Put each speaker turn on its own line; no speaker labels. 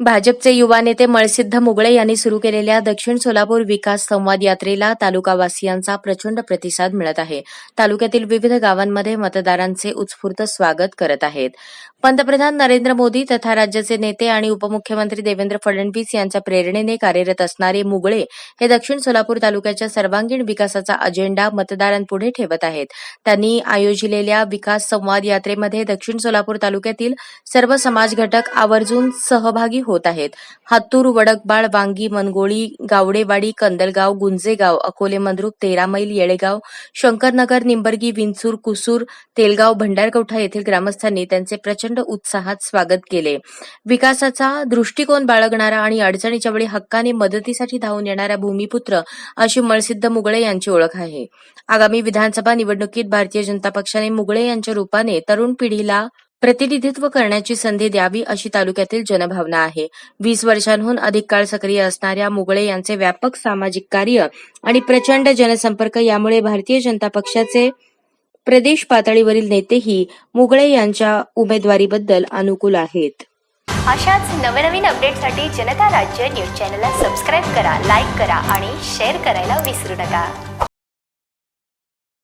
भाजपचे युवा नेते मळसिद्ध मुगळे यांनी सुरू केलेल्या दक्षिण सोलापूर विकास संवाद यात्रेला तालुकावासियांचा प्रचंड प्रतिसाद मिळत आहे. तालुक्यातील विविध गावांमध्ये मतदारांचे उत्स्फूर्त स्वागत करत आहेत. पंतप्रधान नरेंद्र मोदी तथा राज्याचे नेते आणि उपमुख्यमंत्री देवेंद्र फडणवीस यांच्या प्रेरणेने कार्यरत असणारे मुगळे हे दक्षिण सोलापूर तालुक्याच्या सर्वांगीण विकासाचा अजेंडा मतदारांपुढे ठेवत आहेत. त्यांनी आयोजिलेल्या विकास संवाद यात्रेमध्ये दक्षिण सोलापूर तालुक्यातील सर्व समाज घटक आवर्जून सहभागी होत आहेत. हातूर वडकबाळ वांगी मनगोळी गावडेवाडी कंदलगाव गुंजेगाव अकोले मंद्रुप तेरा मैल येळेगाव शंकरनगर निंबर्गी विंचूर कुसूर तेलगाव भंडारकवठा येथील ग्रामस्थांनी त्यांचे प्रचंड उत्साहात स्वागत केले. विकासाचा दृष्टिकोन बाळगणारा आणि अडचणीच्या वेळी हक्काने मदतीसाठी धावून येणारा भूमिपुत्र अशी मळसिद्ध मुगळे यांची ओळख आहे. आगामी विधानसभा निवडणुकीत भारतीय जनता पक्षाने मुगळे यांच्या रूपाने तरुण पिढीला प्रतिनिधित्व करण्याची संधी द्यावी अशी तालुक्यातील जनभावना आहे. वीस वर्षांहून अधिक काळ सक्रिय असणाऱ्या मुगळे यांचे व्यापक सामाजिक कार्य आणि प्रचंड जनसंपर्क यामुळे भारतीय जनता पक्षाचे प्रदेश पातळीवरील नेतेही मुगळे यांच्या उमेदवारीबद्दल अनुकूल आहेत.
अशाच नवनवीन अपडेटसाठी जनता राज्य न्यूज चॅनलला सबस्क्राईब करा लाईक करा आणि शेअर करायला विसरू नका.